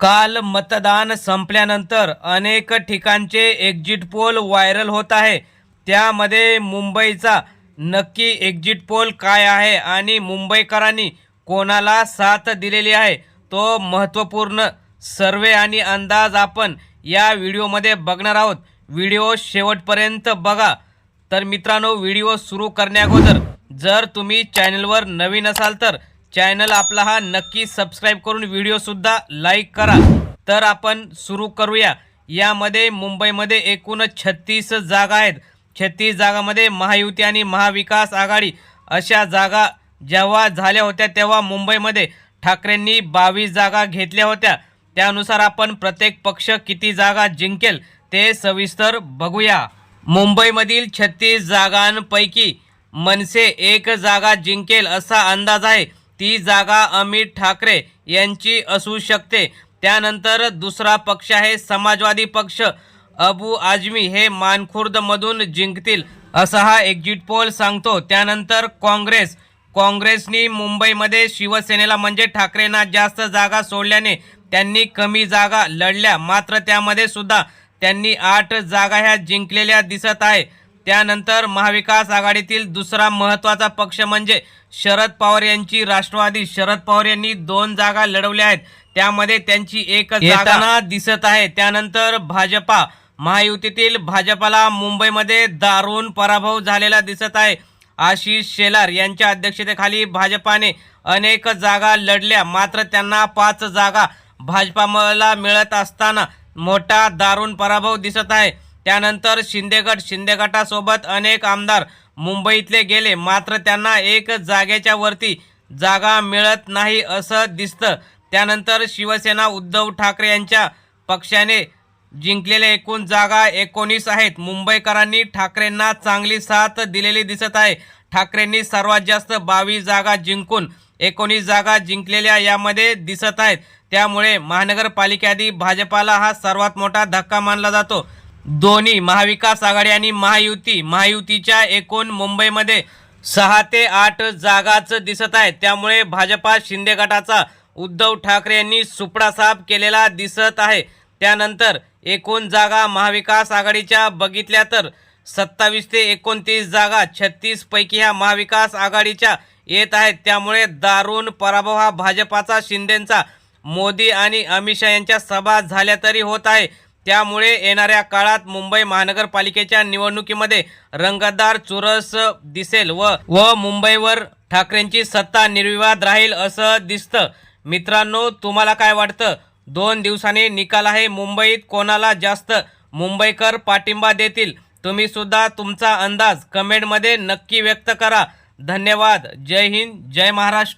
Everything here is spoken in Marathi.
काल मतदान संपल्यानंतर अनेक ठिकाणचे एक्झिट पोल व्हायरल होत आहे. त्यामध्ये मुंबईचा नक्की एक्झिट पोल काय आहे आणि मुंबईकरांनी कोणाला साथ दिलेली आहे? तो महत्त्वपूर्ण सर्वे आणि अंदाज आपण या व्हिडिओमध्ये बघणार आहोत. व्हिडिओ शेवटपर्यंत बघा. तर मित्रांनो व्हिडिओ सुरू करण्याअगोदर जर तुम्ही चॅनलवर नवीन असाल तर चॅनल आपला हा नक्की सबस्क्राईब करून व्हिडिओसुद्धा लाईक करा. तर आपण सुरू करूया. यामध्ये मुंबईमध्ये एकूण छत्तीस जागा आहेत. छत्तीस जागामध्ये महायुती आणि महाविकास आघाडी अशा जागा जेव्हा झाल्या होत्या तेव्हा मुंबईमध्ये ठाकरेंनी बावीस जागा घेतल्या होत्या. त्यानुसार आपण प्रत्येक पक्ष किती जागा जिंकेल ते सविस्तर बघूया. मुंबईमधील छत्तीस जागांपैकी मनसे एक जागा जिंकेल असा अंदाज आहे. ती जागा अमित ठाकरे यांची असू शकते. त्यानंतर दुसरा पक्ष आहे समाजवादी पक्ष. अबू आझमी हे मानखुर्दमधून जिंकतील असा हा एक्झिट पोल सांगतो. त्यानंतर काँग्रेस. काँग्रेसनी मुंबईमध्ये शिवसेनेला म्हणजे ठाकरेंना जास्त जागा सोडल्याने त्यांनी कमी जागा लढल्या. मात्र त्यामध्ये सुद्धा त्यांनी आठ जागा ह्या जिंकलेल्या दिसत आहे. त्यानंतर महाविकास आघाडीतील दुसरा महत्त्वाचा पक्ष म्हणजे शरद पवार यांची राष्ट्रवादी. शरद पवार यांनी दोन जागा लढवल्या आहेत. त्यामध्ये त्यांची एक जागा दिसत आहे. त्यानंतर भाजपा. महायुतीतील भाजपाला मुंबईमध्ये दारुण पराभव झालेला दिसत आहे. आशिष शेलार यांच्या अध्यक्षतेखाली भाजपाने अनेक जागा लढल्या. मात्र त्यांना पाच जागा भाजपाला मिळत असताना मोठा दारुण पराभव दिसत आहे. त्यानंतर शिंदेगट शिंदे गटासोबत अनेक आमदार मुंबईतले गेले. मात्र त्यांना एक जागेच्या वरती जागा मिळत नाही असं दिसतं. त्यानंतर शिवसेना उद्धव ठाकरे यांच्या पक्षाने जिंकलेल्या एकूण जागा एकोणीस आहेत. मुंबईकरांनी ठाकरेंना चांगली साथ दिलेली दिसत आहे. ठाकरेंनी सर्वात जास्त बावीस जागा जिंकून एकोणीस जागा जिंकलेल्या यामध्ये दिसत आहेत. त्यामुळे महानगरपालिकेआधी भाजपाला हा सर्वात मोठा धक्का मानला जातो. दोन्ही महाविकास आघाडी आणि महायुती. महायुतीच्या एकूण मुंबईमध्ये सहा ते आठ जागाच दिसत आहेत. त्यामुळे भाजपा शिंदे गटाचा उद्धव ठाकरे यांनी सुपडा साफ केलेला दिसत आहे. त्यानंतर एकूण जागा महाविकास आघाडीच्या बघितल्या तर सत्तावीस ते एकोणतीस जागा छत्तीसपैकी ह्या महाविकास आघाडीच्या येत आहेत. त्यामुळे दारुण पराभव हा भाजपाचा शिंदेंचा मोदी आणि अमित शहा यांच्या सभा झाल्या तरी होत आहे. त्यामुळे येणाऱ्या काळात मुंबई महानगरपालिकेच्या निवडणुकीमध्ये रंगतदार चुरस दिसेल व व मुंबईवर ठाकरेंची सत्ता निर्विवाद राहील असं दिसतं. मित्रांनो तुम्हाला काय वाटतं? दोन दिवसांनी निकाल आहे मुंबईत कोणाला जास्त मुंबईकर पाठिंबा देतील? तुम्ही सुद्धा तुमचा अंदाज कमेंटमध्ये नक्की व्यक्त करा. धन्यवाद. जय हिंद जय महाराष्ट्र.